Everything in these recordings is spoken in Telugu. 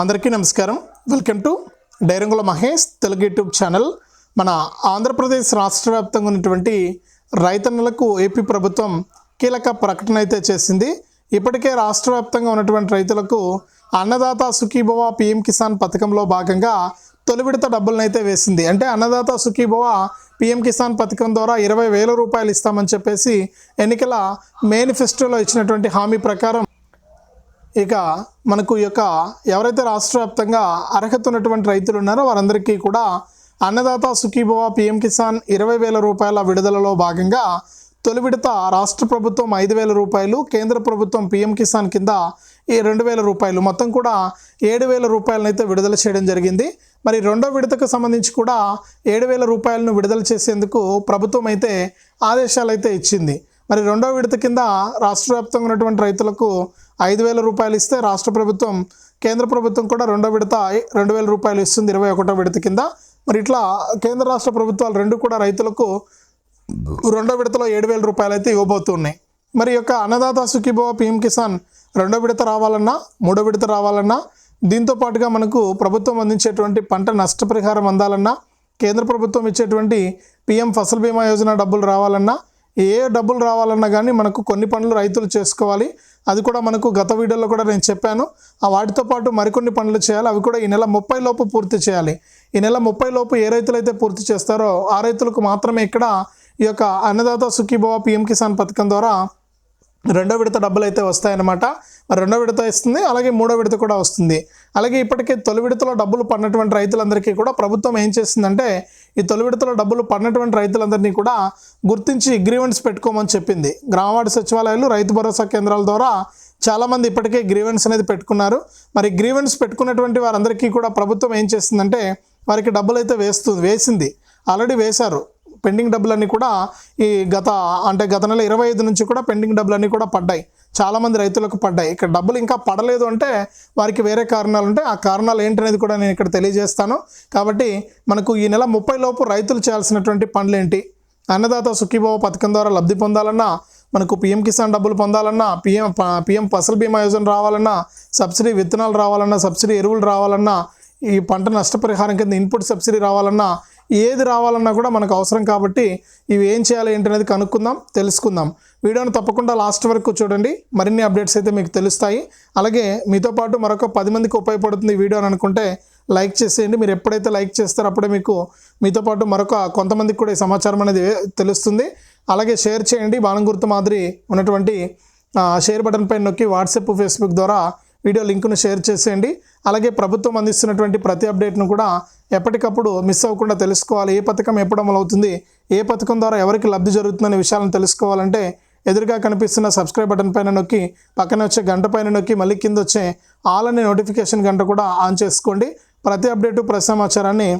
అందరికీ నమస్కారం. Welcome to Dairangula Mahesh Telugu YouTube channel. మన ఆంధ్రప్రదేశ్ రాష్ట్ర వ్యాప్తంగా ఉన్నటువంటి రైతన్నలకు ఏపీ ప్రభుత్వం కీలక ప్రకటన అయితే చేసింది. ఇప్పటికే రాష్ట్ర వ్యాప్తంగా ఉన్నటువంటి రైతులకు అన్నదాత సుఖీభవ పిఎం కిసాన్ పథకంలో భాగంగా తొలి విడత డబ్బులను అయితే వేసింది. అంటే అన్నదాత సుఖీభవ పిఎం కిసాన్ పథకం ద్వారా ఇరవై వేల రూపాయలు ఇస్తామని చెప్పేసి ఎన్నికల మేనిఫెస్టోలో ఇచ్చినటువంటి హామీ ప్రకారం ఇక మనకు యొక్క ఎవరైతే రాష్ట్ర వ్యాప్తంగా అర్హత ఉన్నటువంటి రైతులు ఉన్నారో వారందరికీ కూడా అన్నదాత సుఖీభవ పిఎం కిసాన్ ఇరవై వేల రూపాయల విడుదలలో భాగంగా తొలి విడత రాష్ట్ర ప్రభుత్వం ఐదు వేల రూపాయలు కేంద్ర ప్రభుత్వం పిఎం కిసాన్ కింద ఈ రెండు వేల రూపాయలు. మొత్తం కూడా ఏడు వేల రూపాయలనైతే విడుదల చేయడం జరిగింది. మరి రెండో విడతకు సంబంధించి కూడా ఏడు వేల రూపాయలను విడుదల చేసేందుకు ప్రభుత్వం అయితే ఆదేశాలు అయితే ఇచ్చింది. మరి రెండో విడత కింద రాష్ట్ర వ్యాప్తంగా ఉన్నటువంటి రైతులకు ఐదు వేల రూపాయలు ఇస్తే రాష్ట్ర ప్రభుత్వం కేంద్ర ప్రభుత్వం కూడా రెండో విడత రెండు వేల రూపాయలు ఇస్తుంది ఇరవై ఒకటో విడత కింద. మరి ఇట్లా కేంద్ర రాష్ట్ర ప్రభుత్వాలు రెండు కూడా రైతులకు రెండో విడతలో ఏడు వేల రూపాయలు అయితే ఇవ్వబోతున్నాయి. మరి యొక్క అన్నదాత సుఖీభవ పిఎం కిసాన్ రెండో విడత రావాలన్నా మూడో విడత రావాలన్నా దీంతో పాటుగా మనకు ప్రభుత్వం అందించేటువంటి పంట నష్టపరిహారం అందాలన్నా కేంద్ర ప్రభుత్వం ఇచ్చేటువంటి పిఎం ఫసల్ బీమా యోజన డబ్బులు రావాలన్నా ఏ డబ్బులు రావాలన్నా కానీ మనకు కొన్ని పనులు రైతులు చేసుకోవాలి. అది కూడా మనకు గత వీడియోలో కూడా నేను చెప్పాను. ఆ వాటితో పాటు మరికొన్ని పనులు చేయాలి. అవి కూడా ఈ నెల ముప్పై లోపు పూర్తి చేయాలి. ఈ నెల ముప్పై లోపు ఏ రైతులైతే పూర్తి చేస్తారో ఆ రైతులకు మాత్రమే ఇక్కడ ఈ యొక్క అన్నదాత సుఖీభవ పిఎం కిసాన్ పథకం ద్వారా రెండో విడత డబ్బులు అయితే వస్తాయన్నమాట. రెండో విడత ఇస్తుంది అలాగే మూడో విడత కూడా వస్తుంది. అలాగే ఇప్పటికే తొలి విడతలో డబ్బులు పడినటువంటి రైతులందరికీ కూడా ప్రభుత్వం ఏం చేసిందంటే ఈ తొలి విడతలో డబ్బులు పడినటువంటి రైతులందరినీ కూడా గుర్తించి అగ్రిమెంట్స్ పెట్టుకోమని చెప్పింది. గ్రామవాడి సచివాలయాలు రైతు భరోసా కేంద్రాల ద్వారా చాలామంది ఇప్పటికే గ్రీవెన్స్ అనేది పెట్టుకున్నారు. మరి గ్రీవెన్స్ పెట్టుకున్నటువంటి వారందరికీ కూడా ప్రభుత్వం ఏం చేస్తుందంటే వారికి డబ్బులు అయితే వేస్తుంది వేసింది. ఆల్రెడీ వేశారు. పెండింగ్ డబ్బులన్నీ కూడా ఈ గత అంటే గత నెల ఇరవై ఐదు నుంచి కూడా పెండింగ్ డబ్బులన్నీ కూడా పడ్డాయి. చాలామంది రైతులకు పడ్డాయి. ఇక్కడ డబ్బులు ఇంకా పడలేదు అంటే వారికి వేరే కారణాలు ఉంటే ఆ కారణాలు ఏంటనేది కూడా నేను ఇక్కడ తెలియజేస్తాను. కాబట్టి మనకు ఈ నెల ముప్పై లోపు రైతులు చేయాల్సినటువంటి పనులు ఏంటి అన్నదాత సుఖీభావ పథకం ద్వారా లబ్ధి పొందాలన్నా మనకు పిఎం కిసాన్ డబ్బులు పొందాలన్నా పిఎం పిఎం ఫసల్ బీమా యోజన రావాలన్నా సబ్సిడీ విత్తనాలు రావాలన్నా సబ్సిడీ ఎరువులు రావాలన్నా ఈ పంట నష్టపరిహారం కింద ఇన్పుట్ సబ్సిడీ రావాలన్నా ఏది రావాలన్నా కూడా మనకు అవసరం కాబట్టి ఇవి ఏం చేయాలి ఏంటనేది కనుక్కుందాం తెలుసుకుందాం. వీడియోను తప్పకుండా లాస్ట్ వరకు చూడండి. మరిన్ని అప్డేట్స్ అయితే మీకు తెలుస్తాయి. అలాగే మీతో పాటు మరొక పది మందికి ఉపయోగపడుతుంది వీడియో అని అనుకుంటే లైక్ చేసేయండి. మీరు ఎప్పుడైతే లైక్ చేస్తారో అప్పుడే మీకు మీతో పాటు మరొక కొంతమందికి కూడా ఈ సమాచారం అనేది తెలుస్తుంది. అలాగే షేర్ చేయండి. బాణం గుర్తు మాదిరి ఉన్నటువంటి షేర్ బటన్ పైన నొక్కి వాట్సాప్ ఫేస్బుక్ ద్వారా వీడియో లింక్ను షేర్ చేసేయండి. అలాగే ప్రభుత్వం అందిస్తున్నటువంటి ప్రతి అప్డేట్ను కూడా ఎప్పటికప్పుడు మిస్ అవ్వకుండా తెలుసుకోవాలి. ఏ పథకం ఎప్పుడు అమలవుతుంది? ఏ పథకం ద్వారా ఎవరికి లబ్ధి జరుగుతుందనే విషయాలను తెలుసుకోవాలంటే ఎదురుగా కనిపిస్తున్న సబ్స్క్రైబ్ బటన్ పైన నొక్కి పక్కన వచ్చే గంట పైన నొక్కి మళ్ళీ కింద వచ్చే ఆల్ అనే నోటిఫికేషన్ గంట కూడా ఆన్ చేసుకోండి. ప్రతి అప్డేటు ప్రతి సమాచారాన్ని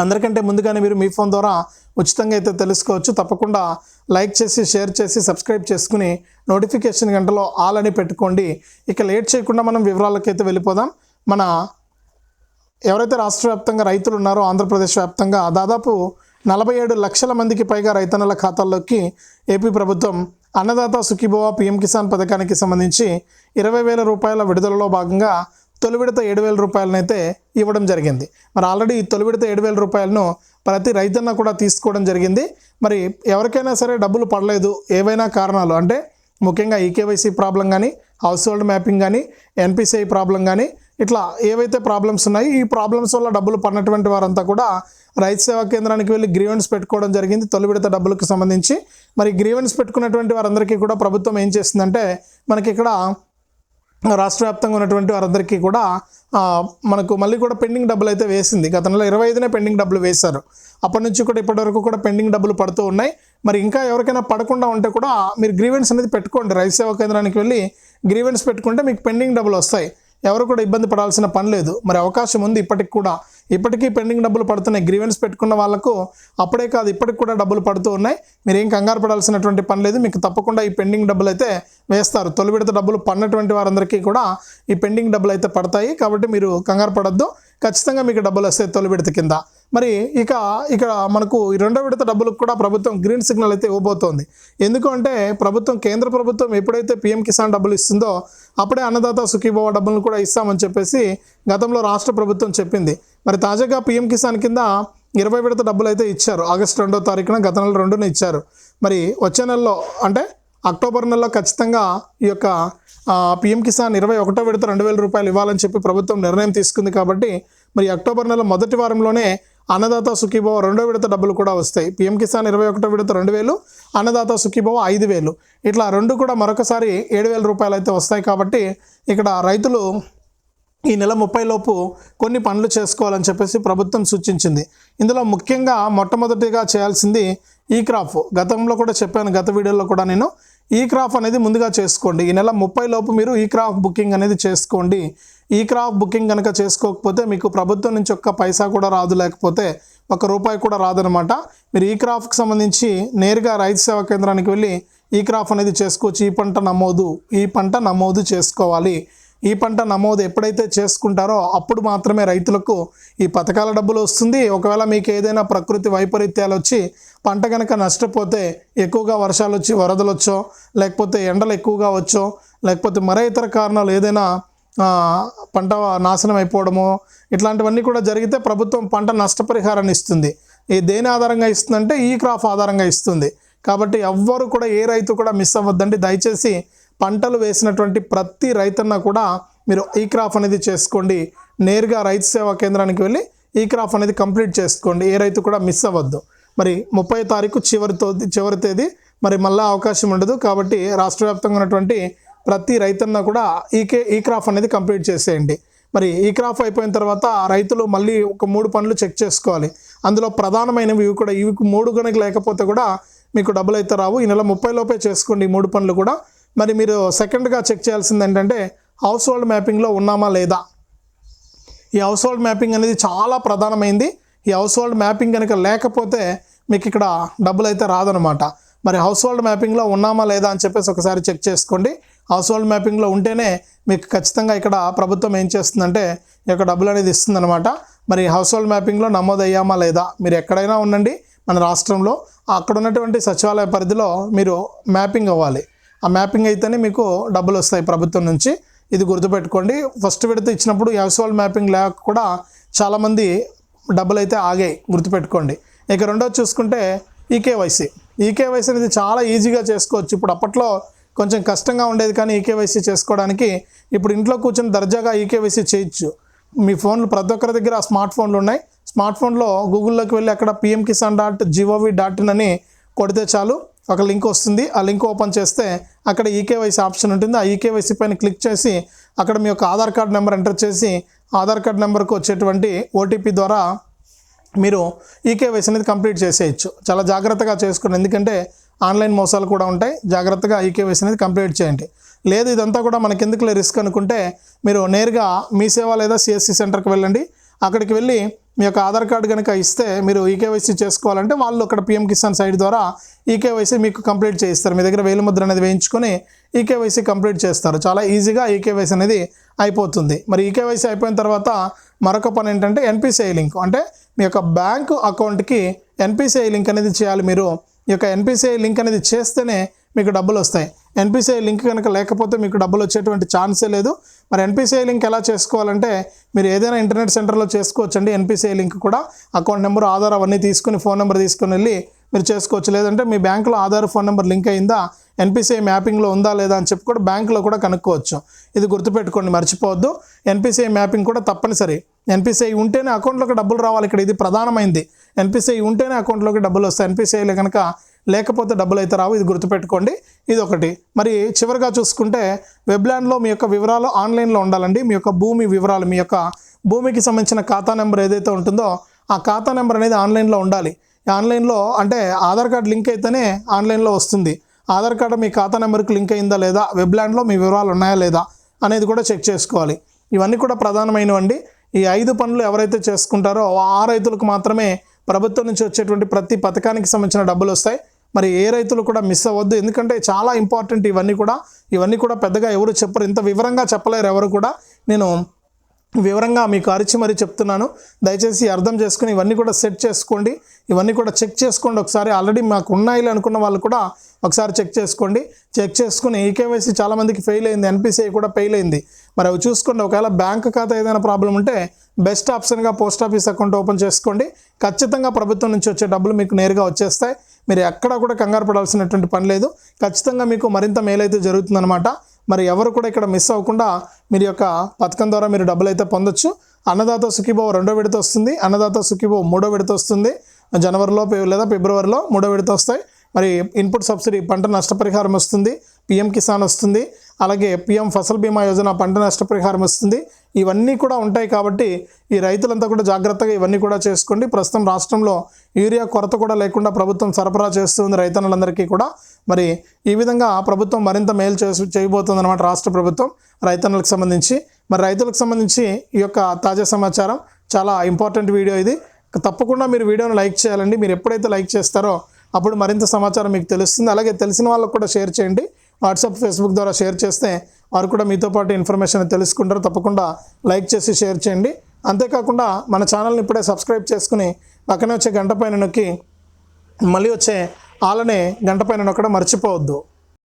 అందరికంటే ముందుగానే మీరు మీ ఫోన్ ద్వారా ఉచితంగా అయితే తెలుసుకోవచ్చు. తప్పకుండా లైక్ చేసి షేర్ చేసి సబ్స్క్రైబ్ చేసుకుని నోటిఫికేషన్ గంటలో ఆల్ అని పెట్టుకోండి. ఇక లేట్ చేయకుండా మనం వివరాలకైతే వెళ్ళిపోదాం. మన ఎవరైతే రాష్ట్ర వ్యాప్తంగా రైతులు ఉన్నారో ఆంధ్రప్రదేశ్ వ్యాప్తంగా దాదాపు నలభై ఏడు లక్షల మందికి పైగా రైతన్నల ఖాతాల్లోకి ఏపీ ప్రభుత్వం అన్నదాత సుఖీభవ పీఎం కిసాన్ పథకానికి సంబంధించి ఇరవై వేల రూపాయల విడుదలలో భాగంగా తొలి విడత ఏడు వేల రూపాయలనైతే ఇవ్వడం జరిగింది. మరి ఆల్రెడీ ఈ తొలి విడత ఏడు వేల రూపాయలను ప్రతి రైతన్న కూడా తీసుకోవడం జరిగింది. మరి ఎవరికైనా సరే డబ్బులు పడలేదు. ఏవైనా కారణాలు అంటే ముఖ్యంగా ఈకేవైసీ ప్రాబ్లం కానీ హౌస్ హోల్డ్ మ్యాపింగ్ కానీ ఎన్పిసిఐ ప్రాబ్లం కానీ ఇట్లా ఏవైతే ప్రాబ్లమ్స్ ఉన్నాయి ఈ ప్రాబ్లమ్స్ వల్ల డబ్బులు పడినటువంటి వారంతా కూడా రైతు సేవా కేంద్రానికి వెళ్ళి గ్రీవెన్స్ పెట్టుకోవడం జరిగింది. తొలి విడత డబ్బులకు సంబంధించి. మరి గ్రీవెన్స్ పెట్టుకున్నటువంటి వారందరికీ కూడా ప్రభుత్వం ఏం చేస్తుందంటే మనకి ఇక్కడ రాష్ట్ర వ్యాప్తంగా ఉన్నటువంటి వారందరికీ కూడా మనకు మళ్ళీ కూడా పెండింగ్ డబ్బులు అయితే వేసింది. గత నెల ఇరవై ఐదునే పెండింగ్ డబ్బులు వేశారు. అప్పటి నుంచి కూడా ఇప్పటి వరకు కూడా పెండింగ్ డబ్బులు పడుతూ ఉన్నాయి. మరి ఇంకా ఎవరికైనా పడకుండా ఉంటే కూడా మీరు గ్రీవెన్స్ అనేది పెట్టుకోండి. రైతు సేవా కేంద్రానికి వెళ్ళి గ్రీవెన్స్ పెట్టుకుంటే మీకు పెండింగ్ డబ్బులు వస్తాయి. ఎవరు కూడా ఇబ్బంది పడాల్సిన పని లేదు. మరి అవకాశం ఉంది ఇప్పటికి కూడా. ఇప్పటికీ పెండింగ్ డబ్బులు పడుతున్నాయి. గ్రీవెన్స్ పెట్టుకున్న వాళ్ళకు అప్పుడే కాదు ఇప్పటికి కూడా డబ్బులు పడుతూ ఉన్నాయి. మీరు ఏం కంగారు పడాల్సినటువంటి పని లేదు. మీకు తప్పకుండా ఈ పెండింగ్ డబ్బులు అయితే వేస్తారు. తొలి విడత డబ్బులు పడినటువంటి వారందరికీ కూడా ఈ పెండింగ్ డబ్బులు అయితే పడతాయి. కాబట్టి మీరు కంగారు పడద్దు. ఖచ్చితంగా మీకు డబ్బులు వస్తాయి తొలి విడత కింద. మరి ఇక ఇక్కడ మనకు ఈ రెండో విడత డబ్బులకు కూడా ప్రభుత్వం గ్రీన్ సిగ్నల్ అయితే ఇవ్వబోతోంది. ఎందుకంటే ప్రభుత్వం కేంద్ర ప్రభుత్వం ఎప్పుడైతే పీఎం కిసాన్ డబ్బులు ఇస్తుందో అప్పుడే అన్నదాత సుఖీభవ డబ్బులను కూడా ఇస్తామని చెప్పేసి గతంలో రాష్ట్ర ప్రభుత్వం చెప్పింది. మరి తాజాగా పీఎం కిసాన్ కింద ఇరవై విడత డబ్బులు అయితే ఇచ్చారు. ఆగస్టు రెండో తారీఖున గత నెల రెండున ఇచ్చారు. మరి వచ్చే నెలలో అంటే అక్టోబర్ నెలలో ఖచ్చితంగా ఈ యొక్క పిఎం కిసాన్ ఇరవై ఒకటో విడత రెండు వేల రూపాయలు ఇవ్వాలని చెప్పి ప్రభుత్వం నిర్ణయం తీసుకుంది కాబట్టి మరి అక్టోబర్ నెల మొదటి వారంలోనే అన్నదాత సుఖీభవ రెండో విడత డబ్బులు కూడా వస్తాయి. పిఎం కిసాన్ ఇరవై ఒకటో విడత రెండు వేలు అన్నదాత సుఖీభవ ఐదు వేలు. ఇట్లా రెండు కూడా మరొకసారి ఏడు వేల రూపాయలు అయితే వస్తాయి కాబట్టి ఇక్కడ రైతులు ఈ నెల ముప్పై లోపు కొన్ని పనులు చేసుకోవాలని చెప్పేసి ప్రభుత్వం సూచించింది. ఇందులో ముఖ్యంగా మొట్టమొదటిగా చేయాల్సింది ఈ క్రాప్. గతంలో కూడా చెప్పాను గత వీడియోలో కూడా నేను ఈ క్రాఫ్ అనేది ముందుగా చేసుకోండి. ఈ నెల ముప్పై లోపు మీరు ఈ క్రాఫ్ బుకింగ్ అనేది చేసుకోండి. ఈ క్రాఫ్ బుకింగ్ కనుక చేసుకోకపోతే మీకు ప్రభుత్వం నుంచి ఒక్క పైసా కూడా రాదు. లేకపోతే ఒక రూపాయి కూడా రాదనమాట మీరు ఈ క్రాఫ్కి సంబంధించి నేరుగా రైతు సేవా కేంద్రానికి వెళ్ళి ఈ క్రాఫ్ అనేది చేసుకోవచ్చు. ఈ పంట నమోదు ఈ పంట నమోదు చేసుకోవాలి. ఈ పంట నమోదు ఎప్పుడైతే చేసుకుంటారో అప్పుడు మాత్రమే రైతులకు ఈ పథకాల డబ్బులు వస్తుంది. ఒకవేళ మీకు ఏదైనా ప్రకృతి వైపరీత్యాలు వచ్చి పంట కనుక నష్టపోతే ఎక్కువగా వర్షాలు వచ్చి వరదలు వచ్చో లేకపోతే ఎండలు ఎక్కువగా వచ్చో లేకపోతే మరే ఇతర కారణాలు ఏదైనా పంట నాశనం అయిపోవడమో ఇట్లాంటివన్నీ కూడా జరిగితే ప్రభుత్వం పంట నష్టపరిహారాన్ని ఇస్తుంది. ఈ దేని ఆధారంగా ఇస్తుందంటే ఈ క్రాప్ ఆధారంగా ఇస్తుంది. కాబట్టి ఎవ్వరు కూడా ఏ రైతు కూడా మిస్ అవ్వద్దండి. దయచేసి పంటలు వేసినటువంటి ప్రతి రైతన్న కూడా మీరు ఈ క్రాప్ అనేది చేసుకోండి. నేరుగా రైతు సేవా కేంద్రానికి వెళ్ళి ఈ క్రాప్ అనేది కంప్లీట్ చేసుకోండి. ఏ రైతు కూడా మిస్ అవ్వద్దు. మరి ముప్పై తారీఖు చివరి చివరి తేదీ. మరి మళ్ళీ అవకాశం ఉండదు కాబట్టి రాష్ట్ర వ్యాప్తంగా ఉన్నటువంటి ప్రతి రైతన్న కూడా ఈకే ఈ క్రాఫ్ అనేది కంప్లీట్ చేసేయండి. మరి ఈ క్రాఫ్ అయిపోయిన తర్వాత రైతులు మళ్ళీ ఒక మూడు పనులు చెక్ చేసుకోవాలి. అందులో ప్రధానమైనవి ఇవి కూడా ఇవి మూడు కనుక లేకపోతే కూడా మీకు డబ్బులు అయితే రావు. ఈ నెల ముప్పై లోపే చేసుకోండి ఈ మూడు పనులు కూడా. మరి మీరు సెకండ్గా చెక్ చేయాల్సింది ఏంటంటే హౌస్ హోల్డ్ మ్యాపింగ్లో ఉన్నామా లేదా? ఈ హౌస్ హోల్డ్ మ్యాపింగ్ అనేది చాలా ప్రధానమైంది. ఈ హౌస్ హోల్డ్ మ్యాపింగ్ కనుక లేకపోతే మీకు ఇక్కడ డబ్బులు అయితే రాదనమాట. మరి హౌస్ హోల్డ్ మ్యాపింగ్లో ఉన్నామా లేదా అని చెప్పేసి ఒకసారి చెక్ చేసుకోండి. హౌస్ హోల్డ్ మ్యాపింగ్లో ఉంటేనే మీకు ఖచ్చితంగా ఇక్కడ ప్రభుత్వం ఏం చేస్తుందంటే ఈ యొక్క డబ్బులు అనేది ఇస్తుందనమాట. మరి హౌస్ హోల్డ్ మ్యాపింగ్లో నమోదు అయ్యామా లేదా మీరు ఎక్కడైనా ఉండండి మన రాష్ట్రంలో. అక్కడ ఉన్నటువంటి సచివాలయ పరిధిలో మీరు మ్యాపింగ్ అవ్వాలి. ఆ మ్యాపింగ్ అయితేనే మీకు డబ్బులు వస్తాయి ప్రభుత్వం నుంచి. ఇది గుర్తుపెట్టుకోండి. ఫస్ట్ విడత ఇచ్చినప్పుడు ఈ హౌస్ హోల్డ్ మ్యాపింగ్ లేక కూడా చాలామంది డబ్బులు అయితే ఆగాయి గుర్తుపెట్టుకోండి. ఇక రెండోది చూసుకుంటే ఈకేవైసీ ఈకేవైసీ అనేది చాలా ఈజీగా చేసుకోవచ్చు. ఇప్పుడు అప్పట్లో కొంచెం కష్టంగా ఉండేది కానీ ఈకేవైసీ చేసుకోవడానికి ఇప్పుడు ఇంట్లో కూర్చొని దర్జాగా ఈకేవైసీ చేయొచ్చు. మీ ఫోన్లు ప్రతి ఒక్కరి దగ్గర స్మార్ట్ ఫోన్లు ఉన్నాయి. స్మార్ట్ ఫోన్లో గూగుల్లోకి వెళ్ళి అక్కడ PM Kisan dot gov dot in అని కొడితే చాలు. ఒక లింక్ వస్తుంది. ఆ లింక్ ఓపెన్ చేస్తే అక్కడ ఈకేవైసీ ఆప్షన్ ఉంటుంది. ఆ ఈకేవైసీ పైన క్లిక్ చేసి అక్కడ మీ యొక్క ఆధార్ కార్డ్ నెంబర్ ఎంటర్ చేసి ఆధార్ కార్డ్ నెంబర్కి వచ్చేటువంటి ఓటీపీ ద్వారా మీరు ఈకేవైసీ అనేది కంప్లీట్ చేసేయచ్చు. చాలా జాగ్రత్తగా చేసుకోండి. ఎందుకంటే ఆన్లైన్ మోసాలు కూడా ఉంటాయి. జాగ్రత్తగా ఈకేవైసీ అనేది కంప్లీట్ చేయండి. లేదు ఇదంతా కూడా మనకి ఎందుకులే రిస్క్ అనుకుంటే మీరు నేరుగా మీ సేవ లేదా సిఎస్సి సెంటర్కి వెళ్ళండి. అక్కడికి వెళ్ళి మీ యొక్క ఆధార్ కార్డు కనుక ఇస్తే మీరు ఈకేవైసీ చేసుకోవాలంటే వాళ్ళు అక్కడ పిఎం కిసాన్ సైట్ ద్వారా ఈకేవైసీ మీకు కంప్లీట్ చేయిస్తారు. మీ దగ్గర వేలు ముద్ర అనేది వేయించుకొని ఈకేవైసీ కంప్లీట్ చేస్తారు. చాలా ఈజీగా ఈకేవైసీ అనేది అయిపోతుంది. మరి ఈకేవైసీ అయిపోయిన తర్వాత మరొక పని ఏంటంటే ఎన్పిసిఐ లింక్. అంటే మీ యొక్క బ్యాంకు అకౌంట్కి ఎన్పిసిఐ లింక్ అనేది చేయాలి మీరు. ఈ యొక్క ఎన్పిసిఐ లింక్ అనేది చేస్తేనే మీకు డబ్బులు వస్తాయి. ఎన్పిసిఐ లింక్ కనుక లేకపోతే మీకు డబ్బులు వచ్చేటువంటి ఛాన్సే లేదు. మరి ఎన్పిసిఐ లింక్ ఎలా చేసుకోవాలంటే మీరు ఏదైనా ఇంటర్నెట్ సెంటర్లో చేసుకోవచ్చండి. ఎన్పిసిఐ లింక్ కూడా అకౌంట్ నెంబర్ ఆధార్ అవన్నీ తీసుకుని ఫోన్ నెంబర్ తీసుకుని వెళ్ళి మీరు చేసుకోవచ్చు. లేదంటే మీ బ్యాంకులో ఆధార్ ఫోన్ నెంబర్ లింక్ అయిందా ఎన్పిసిఐ మ్యాపింగ్లో ఉందా లేదా అని చెప్పి కూడా బ్యాంకులో కూడా కనుక్కోవచ్చు. ఇది గుర్తుపెట్టుకోండి మర్చిపోవద్దు. ఎన్పిసిఐ మ్యాపింగ్ కూడా తప్పనిసరి. ఎన్పిసిఐ ఉంటేనే అకౌంట్లోకి డబ్బులు రావాలి. ఇక్కడ ఇది ప్రధానమైంది. ఎన్పిసిఐ ఉంటేనే అకౌంట్లోకి డబ్బులు వస్తాయి. ఎన్పిసిఐలో కనుక లేకపోతే డబ్బులు అయితే రావు. ఇది గుర్తుపెట్టుకోండి. ఇది ఒకటి మరి చివరిగా చూసుకుంటే వెబ్లాండ్లో మీ యొక్క వివరాలు ఆన్లైన్లో ఉండాలండి. మీ యొక్క భూమి వివరాలు మీ యొక్క భూమికి సంబంధించిన ఖాతా నెంబర్ ఏదైతే ఉంటుందో ఆ ఖాతా నెంబర్ అనేది ఆన్లైన్లో ఉండాలి. ఆన్లైన్లో అంటే ఆధార్ కార్డ్ లింక్ అయితేనే ఆన్లైన్లో వస్తుంది. ఆధార్ కార్డు మీ ఖాతా నెంబర్కి లింక్ అయిందా లేదా వెబ్లాండ్లో మీ వివరాలు ఉన్నాయా లేదా అనేది కూడా చెక్ చేసుకోవాలి. ఇవన్నీ కూడా ప్రధానమైనవండి. ఈ ఐదు పనులు ఎవరైతే చేసుకుంటారో ఆ రైతులకు మాత్రమే ప్రభుత్వం నుంచి వచ్చేటువంటి ప్రతి పథకానికి సంబంధించిన డబ్బులు వస్తాయి. మరి ఏ రైతులు కూడా మిస్ అవ్వద్దు. ఎందుకంటే చాలా ఇంపార్టెంట్ ఇవన్నీ కూడా ఇవన్నీ కూడా పెద్దగా ఎవరు చెప్పరు. ఇంత వివరంగా చెప్పలేరు ఎవరు కూడా. నేను వివరంగా మీకు అరిచి మరీ చెప్తున్నాను. దయచేసి అర్థం చేసుకుని ఇవన్నీ కూడా సెట్ చేసుకోండి. ఇవన్నీ కూడా చెక్ చేసుకోండి. ఒకసారి ఆల్రెడీ మాకు ఉన్నాయి అనుకున్న వాళ్ళు కూడా ఒకసారి చెక్ చేసుకోండి. చెక్ చేసుకుని ఈకేవైసీ చాలామందికి ఫెయిల్ అయింది. ఎన్పిసిఐ కూడా ఫెయిల్ అయింది. మరి అవి చూసుకోండి. ఒకవేళ బ్యాంక్ ఖాతా ఏదైనా ప్రాబ్లం ఉంటే బెస్ట్ ఆప్షన్గా పోస్ట్ ఆఫీస్ అకౌంట్ ఓపెన్ చేసుకోండి. ఖచ్చితంగా ప్రభుత్వం నుంచి వచ్చే డబ్బులు మీకు నేరుగా వచ్చేస్తాయి. మీరు ఎక్కడా కూడా కంగారు పడాల్సినటువంటి పని లేదు. ఖచ్చితంగా మీకు మరింత మేలైతే జరుగుతుందన్నమాట. మరి ఎవరు కూడా ఇక్కడ మిస్ అవ్వకుండా మీరు యొక్క పథకం ద్వారా మీరు డబ్బులు అయితే పొందొచ్చు. అన్నదాత సుఖీభావ రెండో విడత వస్తుంది. అన్నదాత సుఖీభావ మూడో విడత వస్తుంది. జనవరిలో లేదా ఫిబ్రవరిలో మూడో విడత వస్తాయి. మరి ఇన్పుట్ సబ్సిడీ పంట నష్టపరిహారం వస్తుంది. పిఎం కిసాన్ వస్తుంది అలాగే పిఎం ఫసల్ బీమా యోజన పంట నష్టపరిహారం వస్తుంది. ఇవన్నీ కూడా ఉంటాయి కాబట్టి ఈ రైతులంతా కూడా జాగ్రత్తగా ఇవన్నీ కూడా చేసుకోండి. ప్రస్తుతం రాష్ట్రంలో యూరియా కొరత కూడా లేకుండా ప్రభుత్వం సరఫరా చేస్తుంది రైతన్నులందరికీ కూడా. మరి ఈ విధంగా ప్రభుత్వం మరింత మేలు చేసి చేయబోతుంది అనమాట రాష్ట్ర ప్రభుత్వం రైతన్నులకు సంబంధించి. మరి రైతులకు సంబంధించి ఈ యొక్క తాజా సమాచారం చాలా ఇంపార్టెంట్ వీడియో ఇది. తప్పకుండా మీరు వీడియోను లైక్ చేయాలండి. మీరు ఎప్పుడైతే లైక్ చేస్తారో అప్పుడు మరింత సమాచారం మీకు తెలుస్తుంది. అలాగే తెలిసిన వాళ్ళకు కూడా షేర్ చేయండి. వాట్సాప్ ఫేస్బుక్ ద్వారా షేర్ చేస్తే వారు కూడా మీతో పాటు ఇన్ఫర్మేషన్ తెలుసుకుంటారు. తప్పకుండా లైక్ చేసి షేర్ చేయండి. అంతేకాకుండా మన ఛానల్ని ఇప్పుడే సబ్స్క్రైబ్ చేసుకుని పక్కనే వచ్చే గంట పైన నొక్కి మళ్ళీ వచ్చే ఆలనే గంట పైన నొక్కడం మర్చిపోవద్దు.